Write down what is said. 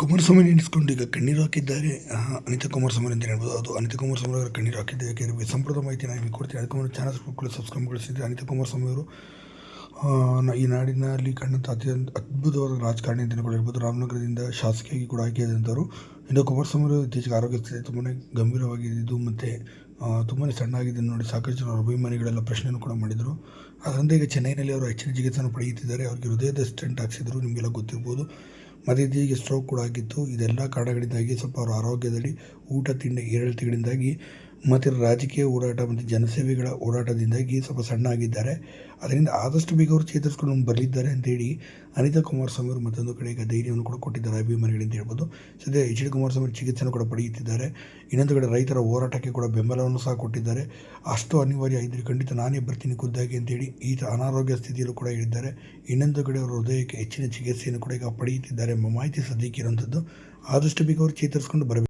ಕುಮಾರಸ್ವಾಮಿ ನೆನೆಸ್ಕೊಂಡು ಈಗ ಕಣ್ಣೀರು ಹಾಕಿದ್ದಾರೆ. ಅನಿತಾ ಕುಮಾರಸ್ವಾಮಿ ಅಂತ ಹೇಳ್ಬೋದು. ಅದು ಅನಿತಾ ಕುಮಾರಸ್ವಾಮಿ ಅವರ ಕಣ್ಣೀರು ಹಾಕಿದ್ದಾರೆ ಯಾಕೆಂದರೆ ಸಂಪ್ರದ ಮಾಹಿತಿ ನಾನು ನಿಮಗೆ ಕೊಡ್ತೀನಿ. ಅದಕ್ಕೆ ಚಾನಲ್ ಸಬ್ಸ್ಕ್ರೈಬ್ ಸಬ್ಸ್ಕ್ರೈಬ್ಗೊಳಿಸಿದ್ರೆ ಅನಿತಾ ಕುಮಾರಸ್ವಾಮಿ ಅವರು ಈ ನಾಡಿನಲ್ಲಿ ಕಂಡಂಥ ಅತ್ಯಂತ ಅದ್ಭುತವಾದ ರಾಜಕಾರಣಿ ಅಂತಲೇ ಕೂಡ ಹೇಳ್ಬೋದು. ರಾಮನಗರದಿಂದ ಶಾಸಕಿಯಾಗಿ ಕೂಡ ಆಯ್ಕೆಯಾದಂಥವರು ಇನ್ನು ಕುಮಾರಸ್ವಾಮಿ ಅವರು ಇತ್ತೀಚೆಗೆ ಆರೋಗ್ಯ ಸ್ಥಿತಿ ತುಂಬಾ ಗಂಭೀರವಾಗಿದ್ದು ಮತ್ತು ತುಂಬಾ ಸಣ್ಣ ನೋಡಿ ಸಾಕಷ್ಟು ಜನ ಅಭಿಮಾನಿಗಳೆಲ್ಲ ಪ್ರಶ್ನೆಯನ್ನು ಕೂಡ ಮಾಡಿದರು. ಅದರಿಂದ ಈಗ ಚೆನ್ನೈನಲ್ಲಿ ಅವರು ಹೆಚ್ಚಿನ ಚಿಕಿತ್ಸೆಯನ್ನು ಪಡೆಯುತ್ತಿದ್ದಾರೆ. ಅವರಿಗೆ ಹೃದಯದ ಸ್ಟೆಂಟ್ ಹಾಕ್ಸಿದ್ರು. ನಿಮಗೆಲ್ಲ ಗೊತ್ತಿರ್ಬೋದು. ಇತ್ತೀಚೆಗೆ ಸ್ಟ್ರೋಕ್ ಕೂಡ ಆಗಿತ್ತು ಇದೆಲ್ಲ ಕಾರಣಗಳಿಂದಾಗಿ ಸ್ವಲ್ಪ ಅವರ ಆರೋಗ್ಯದಲ್ಲಿ ಊಟ ತಿಂಡಿ ಏರಿಳಿತಗಳಿಂದಾಗಿ ಮತ್ತು ರಾಜಕೀಯ ಓಡಾಟ ಮತ್ತು ಜನಸೇವೆಗಳ ಓಡಾಟದಿಂದಾಗಿ ಸ್ವಲ್ಪ ಸಣ್ಣ ಆಗಿದ್ದಾರೆ ಅದರಿಂದ ಆದಷ್ಟು ಬೇಗ ಅವರು ಚೇತರಿಸ್ಕೊಂಡು ಬರಲಿದ್ದಾರೆ ಅಂತೇಳಿ ಅನಿತಾ ಕುಮಾರಸ್ವಾಮಿ ಅವರು ಮತ್ತೊಂದು ಕಡೆ ಈಗ ಧೈರ್ಯವನ್ನು ಕೂಡ ಕೊಟ್ಟಿದ್ದಾರೆ ಅಭಿಮಾನಿಗಳಿಂದ ಹೇಳ್ಬೋದು. ಸದ್ಯ ಎಚ್ ಡಿ ಕುಮಾರಸ್ವಾಮಿ ಚಿಕಿತ್ಸೆಯನ್ನು ಕೂಡ ಪಡೆಯುತ್ತಿದ್ದಾರೆ. ಇನ್ನೊಂದು ಕಡೆ ರೈತರ ಹೋರಾಟಕ್ಕೆ ಕೂಡ ಬೆಂಬಲವನ್ನು ಸಹ ಕೊಟ್ಟಿದ್ದಾರೆ. ಅಷ್ಟು ಅನಿವಾರ್ಯ ಇದ್ದರೆ ಖಂಡಿತ ನಾನೇ ಬರ್ತೀನಿ ಖುದ್ದಾಗಿ ಅಂತೇಳಿ ಈತ ಅನಾರೋಗ್ಯ ಸ್ಥಿತಿಯಲ್ಲೂ ಕೂಡ ಹೇಳಿದ್ದಾರೆ. ಇನ್ನೊಂದು ಕಡೆ ಅವರ ಹೃದಯಕ್ಕೆ ಹೆಚ್ಚಿನ ಚಿಕಿತ್ಸೆಯನ್ನು ಕೂಡ ಈಗ ಪಡೆಯುತ್ತಿದ್ದಾರೆ ಎಂಬ ಮಾಹಿತಿ ಸದ್ಯಕ್ಕೆ ಇರುವಂಥದ್ದು ಆದಷ್ಟು ಬೇಗ ಅವರು ಚೇತರಿಸ್ಕೊಂಡು ಬರಬೇಕು.